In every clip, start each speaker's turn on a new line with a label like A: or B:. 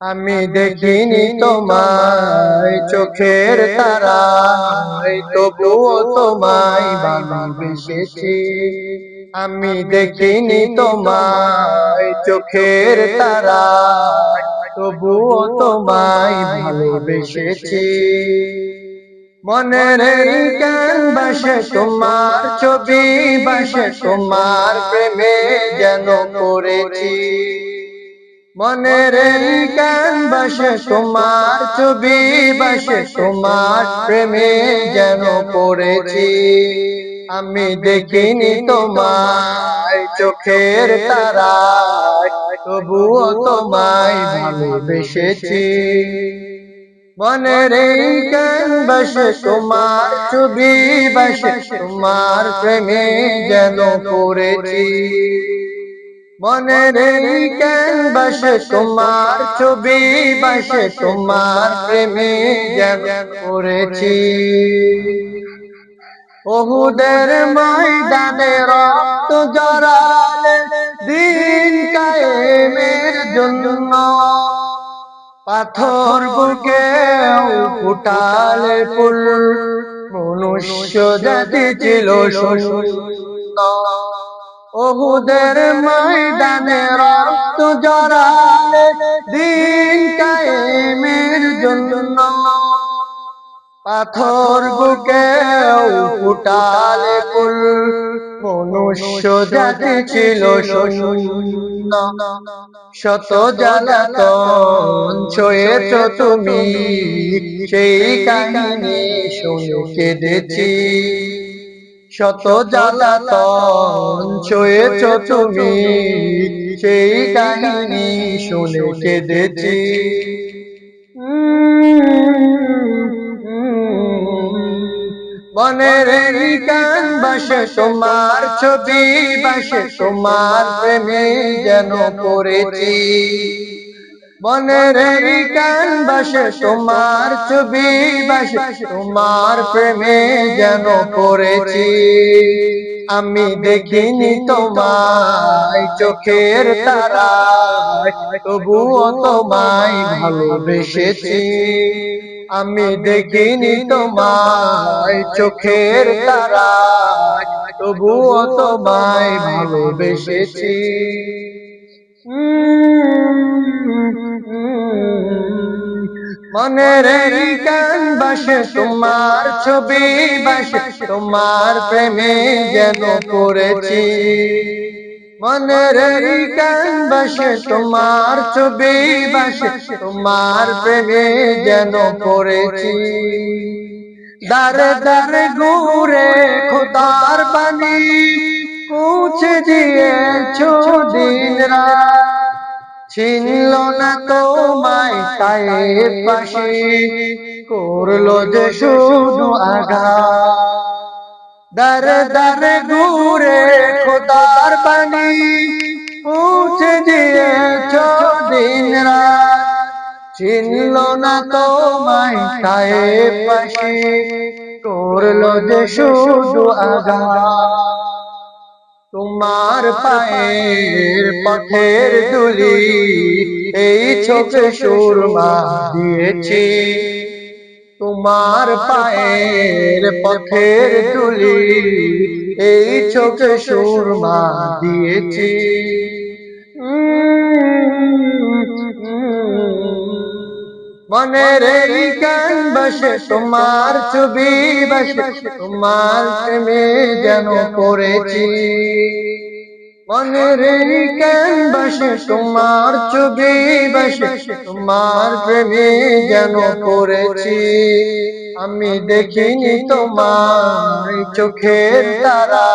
A: আমি দেখিনি তোমায় চোখের তারায় তবুও তোমায় ভালোবেসেছি আমি দেখিনি তোমায় চোখের তারায় তবুও তোমায় ভালোবেসেছি। মনের গান বাসে তোমার ছবি বাসে তোমার প্রেমে যেন করেছি মনের গান বাসে তোমার ছবি বাসে তোমার প্রেমে যেন পড়েছি। আমি দেখিনি তোমায় চোখের তারায় তবুও তোমায় ভালোবেসেছি। মনের গান বাসে তোমার ছবি বসে তোমার প্রেমে যেন পড়েছি। মনের এই জ্ঞান বাসে তোমার ছবি, বাসে তোমার প্রেমে করেছি বহুদের ময়দানে রক্ত জড়ালে দিন কায়েমের জন্য পাথর বুকে ফুটালে ফুল, মনুষ্য জাতি ছিল শূন্য। ওহুদের ময়দানে রক্ত জড়ালে দিন কায়েমের জন্য। পাথর বুকে ফুটালে ফুল মনুষ্য জাতি ছিল শূন্য। শত জ্বালাতন ছয়েছ তুমি, সেই কাহিনী শুনে কেঁদেছি। শত জ্বালাতন ছয়েছ তুমি। সেই কাহিনী শুনে কেঁদেছি। মনের গান বাসে তোমার ছবি বাসে তোমার প্রেমে যেন করেছি মনের গান বাসে, তোমার ছবি বাসে, তোমার প্রেমে যেন করেছি আমি দেখিনি তোমায় চোখের তারায়, তবুও তোমায় ভালোবেসেছি। আমি দেখিনি তোমায় চোখের তারায়, তবুও তোমায় ভালোবেসেছি। মনের গান বাসে, তোমার ছবি বাসে, তোমার প্রেমে যেন পড়েছি। মনের গান বাসে, তোমার ছবি বাসে, তোমার প্রেমে যেন পড়েছি। দারে দারে ঘুরে খোদার বাণী পৌঁছে দিয়েছ দিন রাত ছিনল না তোমায় তাই পাশে, করল যে শুধু আগা দারে দারে ঘুরে খোদার বাণী পৌঁছে দিয়েছ দিন রাত চিনল না তোমায় তাই পাশে, করল যে শুধু আগা তোমার পায়ের পথের দুলি এই চোখে সুরমা দিয়েছি। তোমার পায়ের পথের দুলি এই চোখে সুরমা দিয়েছি। মনের এই গান বসে তোমার ছবি বসে তোমার প্রেমে যেন করেছি মনের এই গান বসে তোমার ছবি বসে তোমার প্রেমে যেন করেছি আমি দেখিনি তোমার চোখের তারা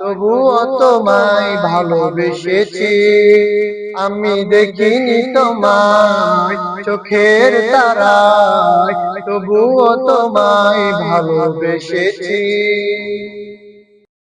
A: তবুও তোমায় ভালোবেসেছি। আমি দেখিনি তোমায় চোখের তারা তবুও তোমায় ভালোবেসেছি।